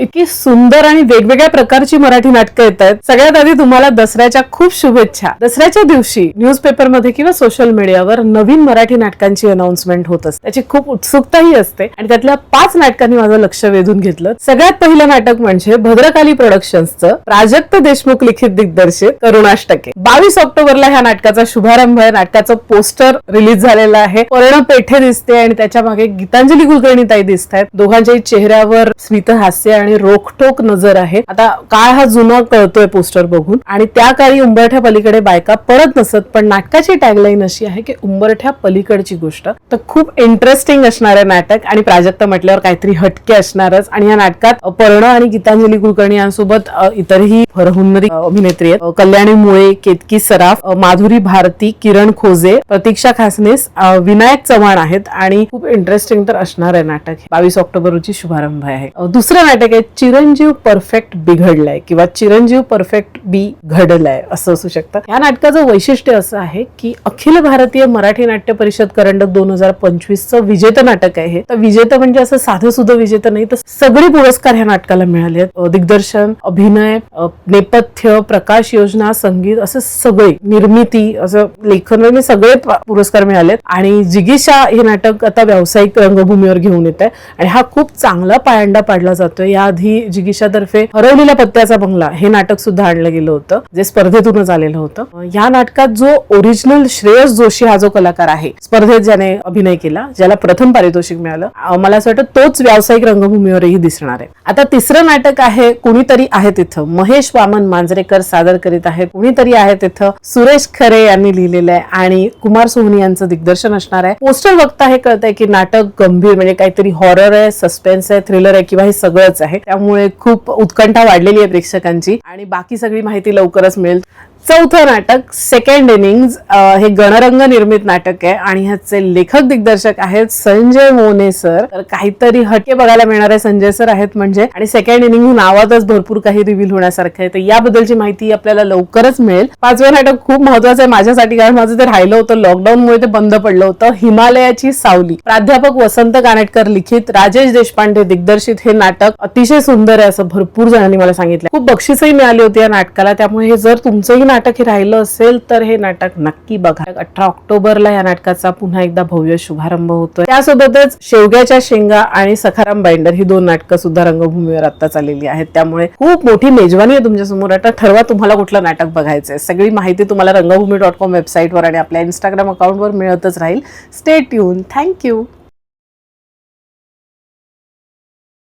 इतकी सुंदर आणि वेगवेगळ्या प्रकारची मराठी नाटकं येत आहेत. सगळ्यात आधी तुम्हाला दसऱ्याच्या खूप शुभेच्छा. दसऱ्याच्या दिवशी न्यूजपेपरमध्ये किंवा सोशल मीडियावर नवीन मराठी नाटकांची अनाउन्समेंट होत असते. त्याची खूप उत्सुकताही असते आणि त्यातल्या पाच नाटकांनी माझं लक्ष वेधून घेतलं. सगळ्यात पहिलं नाटक म्हणजे भद्रकाली प्रोडक्शन्सचं प्राजक्त देशमुख लिखित दिग्दर्शित करुणाष्टके. बावीस ऑक्टोबरला ह्या नाटकाचा शुभारंभ आहे. नाटकाचं पोस्टर रिलीज झालेलं आहे. पर्ण पेठे दिसते आणि त्याच्यामागे गीतांजली कुलकर्णी ताई दिसत आहेत दोघांच्याही चेहऱ्यावर स्मित हास्य आणि रोखटोक नजर आहे. आता काळ हा जुना कळतोय पोस्टर बघून? आणि त्या काळी उंबरठ्या पलीकडे बायका पडत नसत पण नाटकाची टॅगलाईन अशी आहे की उंबरठ्या पलीकडची गोष्ट. तर खूप इंटरेस्टिंग असणारे नाटक आणि प्राजक्त म्हटल्यावर काहीतरी हटके असणारच. आणि या नाटकात पर्ण आणि गीतांजली कुलकर्णी यांसोबत इतरही भरहुन्नरी अभिनेत्री आहेत. कल्याणी मुळे केतकी सराफ माधुरी भारती किरण खोजे प्रतीक्षा खासनेस विनायक चव्हाण आहेत. आणि खूप इंटरेस्टिंग तर असणार आहे नाटक. बावीस ऑक्टोबर रोजी शुभारंभ आहे. दुसरं नाटक आहे चिरंजीव परफेक्ट बिघडलाय किंवा चिरंजीव परफेक्ट बी घडलाय असं असू शकतं. या नाटकाचं वैशिष्ट्य असं आहे की अखिल भारतीय मराठी नाट्य परिषद करंडक दोन हजार पंचवीसचं विजेतं नाटक आहे तर विजेतं म्हणजे असं साधं सुद्धा विजेतं नाही तर सगळे पुरस्कार ह्या नाटकाला मिळाले दिग्दर्शन अभिनय नेपथ्य प्रकाश योजना संगीत असं सगळे निर्मिती असं लेखन वगैरे सगळे पुरस्कार मिळालेत आणि जिगीषा हे नाटक आता व्यावसायिक रंगभूमीवर घेऊन येत आहे आणि हा खूप चांगला पायंडा पाडला जातोय. याआधी जिगीषातर्फे हरवलेल्या पत्त्याचा बंगला हे नाटक सुद्धा आणलं गेलं होतं जे स्पर्धेतूनच आलेलं होतं. या नाटकात जो ओरिजिनल श्रेयस जोशी हा जो कलाकार आहे स्पर्धेत ज्याने अभिनय केला ज्याला प्रथम पारितोषिक मिळालं मला असं वाटतं तोच व्यावसायिक रंगभूमीवरही दिसणार आहे. आता तिसरं नाटक आहे कुणीतरी आहे तिथं महेश वामन मांजरेकर सादर करीत आहे कुणीतरी आहे तिथं सुरेश खरे यांनी लिहिलेलं आहे आणि कुमार सोहनी यांचं दिग्दर्शन असणार आहे. पोस्टर बघता हे कळतंय की नाटक गंभीर म्हणजे काहीतरी हॉरर आहे सस्पेन्स आहे थ्रिलर आहे किंवा हे सगळंच आहे. त्यामुळे खूप उत्कंठा वाढलेली आहे प्रेक्षकांची. आणि बाकी सगळी माहिती लवकरच मिळेल. चौथं नाटक सेकंड इनिंग्ज हे गणरंग निर्मित नाटक आहे आणि ह्याचे लेखक दिग्दर्शक आहेत संजय मोने सर. तर काहीतरी हटके बघायला मिळणार आहे संजय सर आहेत म्हणजे. आणि सेकंड इनिंग नावातच भरपूर काही रिव्हील होण्यासारखं आहे. तर याबद्दलची माहिती आपल्याला लवकरच मिळेल. पाचवं नाटक खूप महत्वाचं आहे माझ्यासाठी कारण माझं ते राहिलं होतं लॉकडाऊनमुळे ते बंद पडलं होतं. हिमालयाची सावली. प्राध्यापक वसंत कानेटकर लिखित राजेश देशपांडे दिग्दर्शित हे नाटक अतिशय सुंदर आहे असं भरपूर जणांनी मला सांगितलं. खूप बक्षीसही मिळाली होती या नाटकाला. त्यामुळे हे जर तुमचंही नाटक हे राहिलं असेल तर हे नाटक नक्की बघा. अठरा ऑक्टोबरला या नाटकाचा पुन्हा एकदा भव्य शुभारंभ होतोय. त्यासोबतच शेवग्याच्या शेंगा आणि सखाराम बाइंडर ही दोन नाटकं सुद्धा रंगभूमीवर आत्ताच आलेली आहेत. त्यामुळे खूप मोठी मेजवानी आहे तुमच्यासमोर आता ठरवा तुम्हाला कुठलं नाटक बघायचंय. सगळी माहिती तुम्हाला रंगभूमी डॉट कॉम वेबसाईटवर आणि आपल्या इंस्टाग्राम अकाउंटवर मिळतच राहील. Stay tune thank you